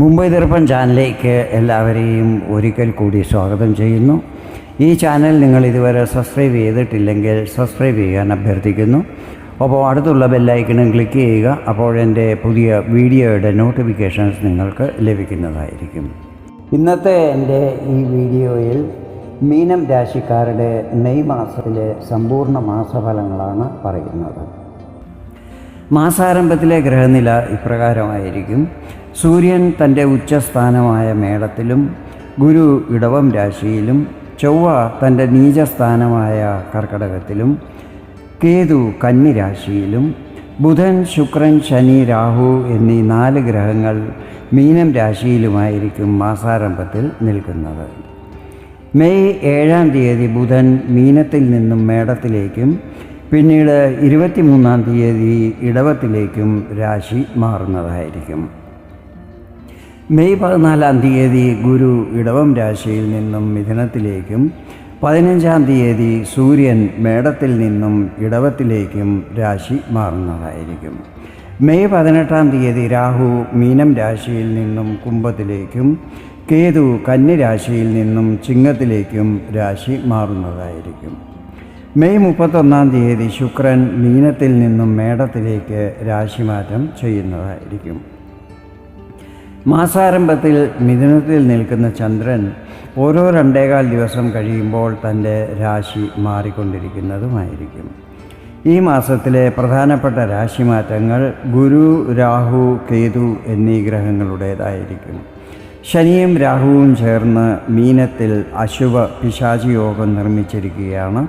മുംബൈ ദർപ്പൺ ചാനലിലേക്ക് എല്ലാവരെയും ഒരിക്കൽ കൂടി സ്വാഗതം ചെയ്യുന്നു. ഈ ചാനൽ നിങ്ങൾ ഇതുവരെ സബ്സ്ക്രൈബ് ചെയ്തിട്ടില്ലെങ്കിൽ സബ്സ്ക്രൈബ് ചെയ്യാൻ അഭ്യർത്ഥിക്കുന്നു. അപ്പോൾ അടുത്തുള്ള ബെല്ലൈക്കണും ക്ലിക്ക് ചെയ്യുക അപ്പോൾ എന്റെ പുതിയ വീഡിയോയുടെ നോട്ടിഫിക്കേഷൻസ് നിങ്ങൾക്ക് ലഭിക്കുന്നതായിരിക്കും. ഇന്നത്തെ എന്റെ ഈ വീഡിയോയിൽ മീനം രാശിക്കാരുടെ മെയ് മാസത്തിലെ സമ്പൂർണ മാസഫലങ്ങളാണ് പറയുന്നത്. മാസാരംഭത്തിലെ ഗ്രഹനില ഇപ്രകാരമായിരിക്കും. സൂര്യൻ തന്റെ ഉച്ചസ്ഥാനമായ മേടത്തിലും ഗുരു ഇടവം രാശിയിലും ചൊവ്വ തന്റെ നീചസ്ഥാനമായ കർക്കടകത്തിലും കേതു കന്നിരാശിയിലും ബുധൻ ശുക്രൻ ശനി രാഹു എന്നീ നാല് ഗ്രഹങ്ങൾ മീനം രാശിയിലുമായിരിക്കും മാസാരംഭത്തിൽ നിൽക്കുന്നത്. മെയ് ഏഴാം തീയതി ബുധൻ മീനത്തിൽ നിന്നും മേടത്തിലേക്കും പിന്നീട് ഇരുപത്തിമൂന്നാം തീയതി ഇടവത്തിലേക്കും രാശി മാറുന്നതായിരിക്കും. മെയ് പതിനാലാം തീയതി ഗുരു ഇടവം രാശിയിൽ നിന്നും മിഥുനത്തിലേക്കും പതിനഞ്ചാം തീയതി സൂര്യൻ മേടത്തിൽ നിന്നും ഇടവത്തിലേക്കും രാശി മാറുന്നതായിരിക്കും. മെയ് പതിനെട്ടാം തീയതി രാഹു മീനം രാശിയിൽ നിന്നും കുംഭത്തിലേക്കും കേതു കന്നി രാശിയിൽ നിന്നും ചിങ്ങത്തിലേക്കും രാശി മാറുന്നതായിരിക്കും. മെയ് മുപ്പത്തൊന്നാം തീയതി ശുക്രൻ മീനത്തിൽ നിന്നും മേടത്തിലേക്ക് രാശിമാറ്റം ചെയ്യുന്നതായിരിക്കും. മാസാരംഭത്തിൽ മിഥുനത്തിൽ നിൽക്കുന്ന ചന്ദ്രൻ ഓരോ രണ്ടേകാൽ ദിവസം കഴിയുമ്പോൾ തന്റെ രാശി മാറിക്കൊണ്ടിരിക്കുന്നതുമായിരിക്കും. ഈ മാസത്തിലെ പ്രധാനപ്പെട്ട രാശിമാറ്റങ്ങൾ ഗുരു രാഹു കേതു എന്നീ ഗ്രഹങ്ങളുടേതായിരിക്കും. ശനിയും രാഹുവും ചേർന്ന് മീനത്തിൽ അശുഭ പിശാചി യോഗം നിർമ്മിച്ചിരിക്കുകയാണ്.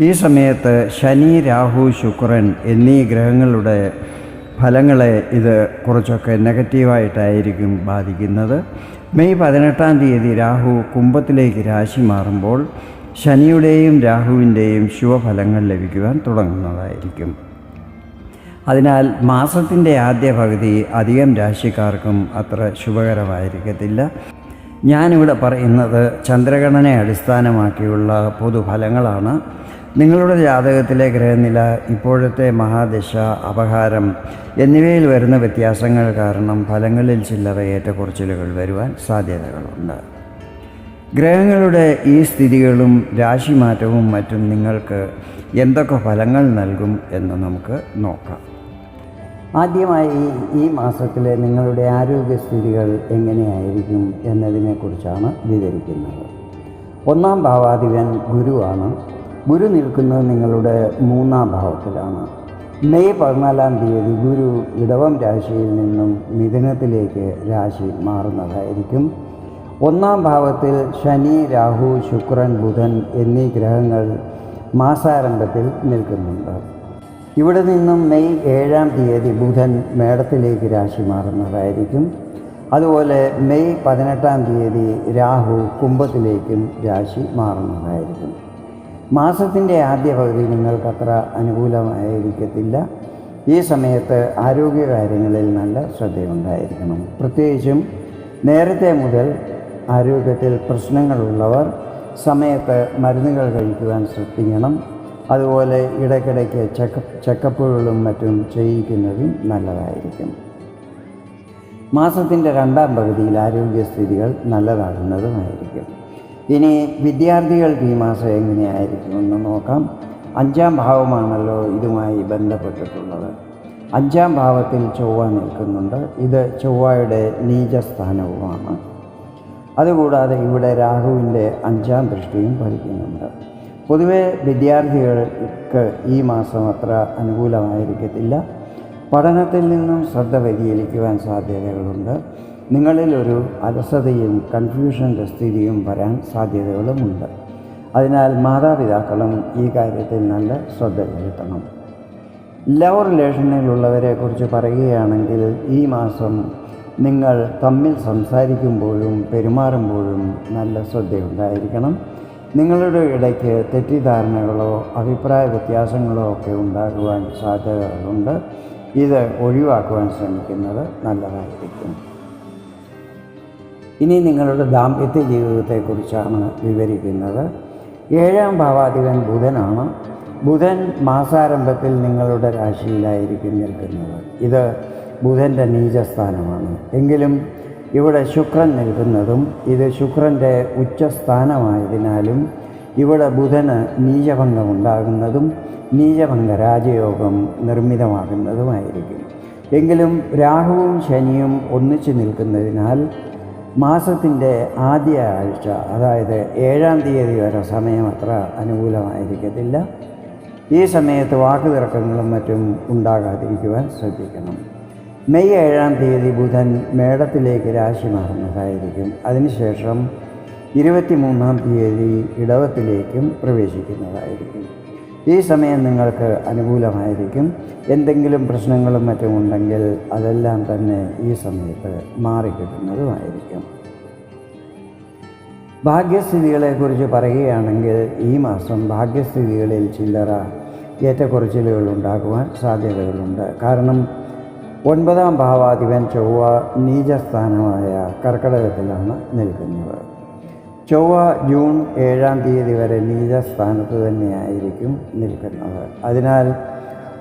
ഈ സമയത്ത് ശനി രാഹു ശുക്രൻ എന്നീ ഗ്രഹങ്ങളുടെ ഫലങ്ങളെ ഇത് കുറച്ചൊക്കെ നെഗറ്റീവായിട്ടായിരിക്കും ബാധിക്കുന്നത്. മെയ് പതിനെട്ടാം തീയതി രാഹു കുംഭത്തിലേക്ക് രാശി മാറുമ്പോൾ ശനിയുടെയും രാഹുവിന്റെയും ശുഭഫലങ്ങൾ ലഭിക്കുവാൻ തുടങ്ങുന്നതായിരിക്കും. അതിനാൽ മാസത്തിന്റെ ആദ്യ പകുതി അധികം രാശിക്കാർക്കും അത്ര ശുഭകരമായിരിക്കത്തില്ല. ഞാനിവിടെ പറയുന്നത് ചന്ദ്രഗണനെ അടിസ്ഥാനമാക്കിയുള്ള പൊതുഫലങ്ങളാണ്. നിങ്ങളുടെ ജാതകത്തിലെ ഗ്രഹനില ഇപ്പോഴത്തെ മഹാദശ അപഹാരം എന്നിവയിൽ വരുന്ന വ്യത്യാസങ്ങൾ കാരണം ഫലങ്ങളിൽ ചില്ലറ ഏറ്റക്കുറച്ചിലുകൾ വരുവാൻ സാധ്യതകളുണ്ട്. ഗ്രഹങ്ങളുടെ ഈ സ്ഥിതികളും രാശിമാറ്റവും മറ്റും നിങ്ങൾക്ക് എന്തൊക്കെ ഫലങ്ങൾ നൽകും എന്ന് നമുക്ക് നോക്കാം. ആദ്യമായി ഈ മാസത്തിലെ നിങ്ങളുടെ ആരോഗ്യസ്ഥിതികൾ എങ്ങനെയായിരിക്കും എന്നതിനെക്കുറിച്ചാണ് വിവരിക്കുന്നത്. ഒന്നാം ഭാവാധിപൻ ഗുരുവാണ്. ഗുരു നിൽക്കുന്നത് നിങ്ങളുടെ മൂന്നാം ഭാവത്തിലാണ്. മെയ് പതിനാലാം തീയതി ഗുരു ഇടവം രാശിയിൽ നിന്നും മിഥുനത്തിലേക്ക് രാശി മാറുന്നതായിരിക്കും. ഒന്നാം ഭാവത്തിൽ ശനി രാഹു ശുക്രൻ ബുധൻ എന്നീ ഗ്രഹങ്ങൾ മാസാരംഭത്തിൽ നിൽക്കുന്നുണ്ട്. ഇവിടെ നിന്നും മെയ് ഏഴാം തീയതി ബുധൻ മേടത്തിലേക്ക് രാശി മാറുന്നതായിരിക്കും. അതുപോലെ മെയ് പതിനെട്ടാം തീയതി രാഹു കുംഭത്തിലേക്കും രാശി മാറുന്നതായിരിക്കും. മാസത്തിന്റെ ആദ്യ പകുതി നിങ്ങൾക്കത്ര അനുകൂലമായിരിക്കത്തില്ല. ഈ സമയത്ത് ആരോഗ്യകാര്യങ്ങളിൽ നല്ല ശ്രദ്ധയുണ്ടായിരിക്കണം. പ്രത്യേകിച്ചും നേരത്തെ മുതൽ ആരോഗ്യത്തിൽ പ്രശ്നങ്ങളുള്ളവർ സമയത്ത് മരുന്നുകൾ കഴിക്കുവാൻ ശ്രദ്ധിക്കണം. അതുപോലെ ഇടയ്ക്കിടയ്ക്ക് ചെക്കപ്പ് ചെക്കപ്പുകളും മറ്റും ചെയ്യിക്കുന്നതും നല്ലതായിരിക്കും. മാസത്തിന്റെ രണ്ടാം പകുതിയിൽ ആരോഗ്യസ്ഥിതികൾ നല്ലതാകുന്നതുമായിരിക്കും. ഇനി വിദ്യാർത്ഥികൾക്ക് ഈ മാസം എങ്ങനെയായിരിക്കും എന്ന് നോക്കാം. അഞ്ചാം ഭാവമാണല്ലോ ഇതുമായി ബന്ധപ്പെട്ടിട്ടുള്ളത്. അഞ്ചാം ഭാവത്തിൽ ചൊവ്വ നിൽക്കുന്നുണ്ട്. ഇത് ചൊവ്വയുടെ നീചസ്ഥാനവുമാണ്. അതുകൂടാതെ ഇവിടെ രാഹുവിന്റെ അഞ്ചാം ദൃഷ്ടിയും ഫലിക്കുന്നുണ്ട്. പൊതുവെ വിദ്യാർത്ഥികൾക്ക് ഈ മാസം അത്ര അനുകൂലമായിരിക്കത്തില്ല. പഠനത്തിൽ നിന്നും ശ്രദ്ധ വ്യതിചലിക്കുവാൻ സാധ്യതകളുണ്ട്. നിങ്ങളിൽ ഒരു അലസതയും കൺഫ്യൂഷന്റെ സ്ഥിതിയും വരാൻ സാധ്യതകളുമുണ്ട്. അതിനാൽ മാതാപിതാക്കളും ഈ കാര്യത്തിൽ നല്ല ശ്രദ്ധ ചെലുത്തണം. ലവ് റിലേഷനിലുള്ളവരെക്കുറിച്ച് പറയുകയാണെങ്കിൽ ഈ മാസം നിങ്ങൾ തമ്മിൽ സംസാരിക്കുമ്പോഴും പെരുമാറുമ്പോഴും നല്ല ശ്രദ്ധയുണ്ടായിരിക്കണം. നിങ്ങളുടെ ഇടയ്ക്ക് തെറ്റിദ്ധാരണകളോ അഭിപ്രായ വ്യത്യാസങ്ങളോ ഒക്കെ ഉണ്ടാകുവാൻ സാധ്യതകളുണ്ട്. ഇത് ഒഴിവാക്കുവാൻ ശ്രമിക്കുന്നത് നല്ലതായിരിക്കും. ഇനി നിങ്ങളുടെ ദാമ്പത്യ ജീവിതത്തെക്കുറിച്ചാണ് വിവരിക്കുന്നത്. ഏഴാം ഭാവാധിപൻ ബുധനാണ്. ബുധൻ മാസാരംഭത്തിൽ നിങ്ങളുടെ രാശിയിലായിരിക്കും നിൽക്കുന്നത്. ഇത് ബുധന്റെ നീചസ്ഥാനമാണ്. എങ്കിലും ഇവിടെ ശുക്രൻ നിൽക്കുന്നതും ഇത് ശുക്രന്റെ ഉച്ചസ്ഥാനമായതിനാലും ഇവിടെ ബുധന് നീചഭംഗമുണ്ടാകുന്നതും നീചഭംഗ രാജയോഗം നിർമ്മിതമാകുന്നതുമായിരിക്കും. എങ്കിലും രാഹുവും ശനിയും ഒന്നിച്ചു നിൽക്കുന്നതിനാൽ മാസത്തിന്റെ ആദ്യ ആഴ്ച അതായത് ഏഴാം തീയതി വരെ സമയം അത്ര അനുകൂലമായിരിക്കത്തില്ല. ഈ സമയത്ത് വാക്കുതിറക്കങ്ങളും മറ്റും ഉണ്ടാകാതിരിക്കുവാൻ ശ്രദ്ധിക്കണം. മെയ് ഏഴാം തീയതി ബുധൻ മേടത്തിലേക്ക് രാശി മാറുന്നതായിരിക്കും. അതിനുശേഷം ഇരുപത്തിമൂന്നാം തീയതി ഇടവത്തിലേക്കും പ്രവേശിക്കുന്നതായിരിക്കും. ഈ സമയം നിങ്ങൾക്ക് അനുകൂലമായിരിക്കും. എന്തെങ്കിലും പ്രശ്നങ്ങളും മറ്റും ഉണ്ടെങ്കിൽ അതെല്ലാം തന്നെ ഈ സമയത്ത് മാറിക്കിട്ടുന്നതുമായിരിക്കും. ഭാഗ്യസ്ഥിതികളെക്കുറിച്ച് പറയുകയാണെങ്കിൽ ഈ മാസം ഭാഗ്യസ്ഥിതികളിൽ ചില്ലറ ഏറ്റക്കുറച്ചിലുകൾ ഉണ്ടാകുവാൻ സാധ്യതകളുണ്ട്. കാരണം ഒൻപതാം ഭാവാധിപൻ ചൊവ്വ നീചസ്ഥാനമായ കർക്കടകത്തിലാണ് നിൽക്കുന്നത്. ചൊവ്വ ജൂൺ ഏഴാം തീയതി വരെ നീചസ്ഥാനത്ത് തന്നെയായിരിക്കും നിൽക്കുന്നത്. അതിനാൽ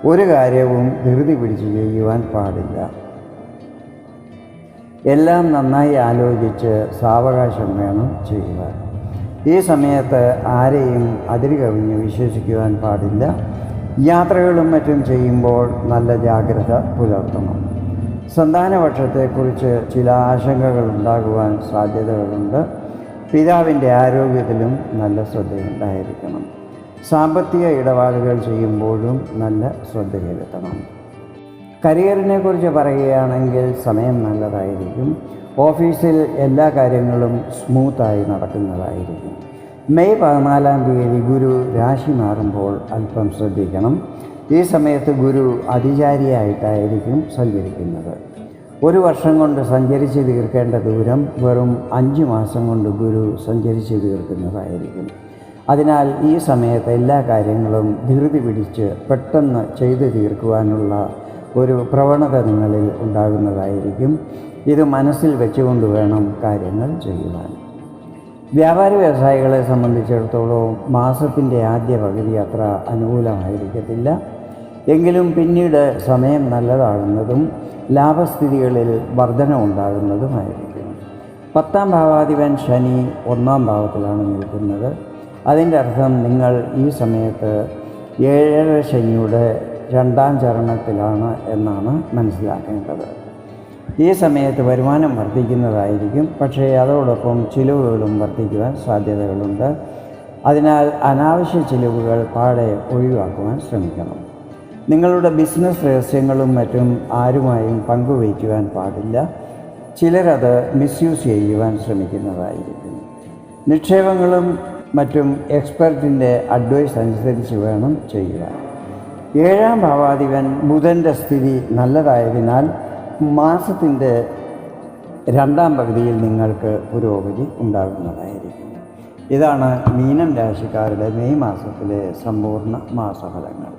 ഒരു കാര്യവും ധൃതി പിടിച്ച് ചെയ്യുവാൻ പാടില്ല. എല്ലാം നന്നായി ആലോചിച്ച് സാവകാശം വേണം ചെയ്യുവാൻ. ഈ സമയത്ത് ആരെയും അതിരി കവിഞ്ഞ് വിശ്വസിക്കുവാൻ പാടില്ല. യാത്രകളും മറ്റും ചെയ്യുമ്പോൾ നല്ല ജാഗ്രത പുലർത്തണം. സന്താനപക്ഷത്തെക്കുറിച്ച് ചില ആശങ്കകൾ ഉണ്ടാകുവാൻ സാധ്യതകളുണ്ട്. പിതാവിന്റെ ആരോഗ്യത്തിലും നല്ല ശ്രദ്ധയുണ്ടായിരിക്കണം. സാമ്പത്തിക ഇടപാടുകൾ ചെയ്യുമ്പോഴും നല്ല ശ്രദ്ധ ചെലുത്തണം. കരിയറിനെ കുറിച്ച് പറയുകയാണെങ്കിൽ സമയം നല്ലതായിരിക്കും. ഓഫീസിൽ എല്ലാ കാര്യങ്ങളും സ്മൂത്തായി നടക്കുന്നതായിരിക്കും. മെയ് പതിനാലാം തീയതി ഗുരു രാശി മാറുമ്പോൾ അല്പം ശ്രദ്ധിക്കണം. ഈ സമയത്ത് ഗുരു അതിചാരിയായിട്ടായിരിക്കും സഞ്ചരിക്കുന്നത്. ഒരു വർഷം കൊണ്ട് സഞ്ചരിച്ച് തീർക്കേണ്ട ദൂരം വെറും അഞ്ച് മാസം കൊണ്ട് ഗുരു സഞ്ചരിച്ച് തീർക്കുന്നതായിരിക്കും. അതിനാൽ ഈ സമയത്ത് എല്ലാ കാര്യങ്ങളും ധൃതി പിടിച്ച് പെട്ടെന്ന് ചെയ്തു തീർക്കുവാനുള്ള ഒരു പ്രവണത നിങ്ങളിൽ ഉണ്ടാകുന്നതായിരിക്കും. ഇത് മനസ്സിൽ വെച്ചുകൊണ്ട് വേണം കാര്യങ്ങൾ ചെയ്യുവാൻ. വ്യാപാര വ്യവസായികളെ സംബന്ധിച്ചിടത്തോളം മാസത്തിന്റെ ആദ്യ പകുതി അത്ര അനുകൂലമായിരിക്കത്തില്ല. എങ്കിലും പിന്നീട് സമയം നല്ലതാകുന്നതും ലാഭസ്ഥിതികളിൽ വർധന ഉണ്ടാകുന്നതുമായിരിക്കും പത്താം ഭാവാധിപൻ ശനി ഒന്നാം ഭാവത്തിലാണ് നിൽക്കുന്നത്. അതിന്റെ അർത്ഥം നിങ്ങൾ ഈ സമയത്ത് ഏഴര ശനിയുടെ രണ്ടാം ചരണത്തിലാണ് എന്നാണ് മനസ്സിലാക്കേണ്ടത്. ഈ സമയത്ത് വരുമാനം വർദ്ധിക്കുന്നതായിരിക്കും. പക്ഷേ അതോടൊപ്പം ചിലവുകളും വർദ്ധിക്കുവാൻ സാധ്യതകളുണ്ട്. അതിനാൽ അനാവശ്യ ചിലവുകൾ പാടെ ഒഴിവാക്കുവാൻ ശ്രമിക്കണം. നിങ്ങളുടെ ബിസിനസ് രഹസ്യങ്ങളും മറ്റും ആരുമായും പങ്കുവയ്ക്കുവാൻ പാടില്ല. ചിലരത് മിസ്യൂസ് ചെയ്യുവാൻ ശ്രമിക്കുന്നതായിരിക്കും. നിക്ഷേപങ്ങളും മറ്റും എക്സ്പെർട്ടിന്റെ അഡ്വൈസ് അനുസരിച്ച് വേണം ചെയ്യുവാൻ. ഏഴാം ഭാവാധിപൻ ബുധന്റെ സ്ഥിതി നല്ലതായതിനാൽ മാസത്തിന്റെ രണ്ടാം പകുതിയിൽ നിങ്ങൾക്ക് പുരോഗതി ഉണ്ടാകുന്നതായിരിക്കും. ഇതാണ് മീനം രാശിക്കാരുടെ മെയ് മാസത്തിലെ സമ്പൂർണ മാസഫലങ്ങൾ.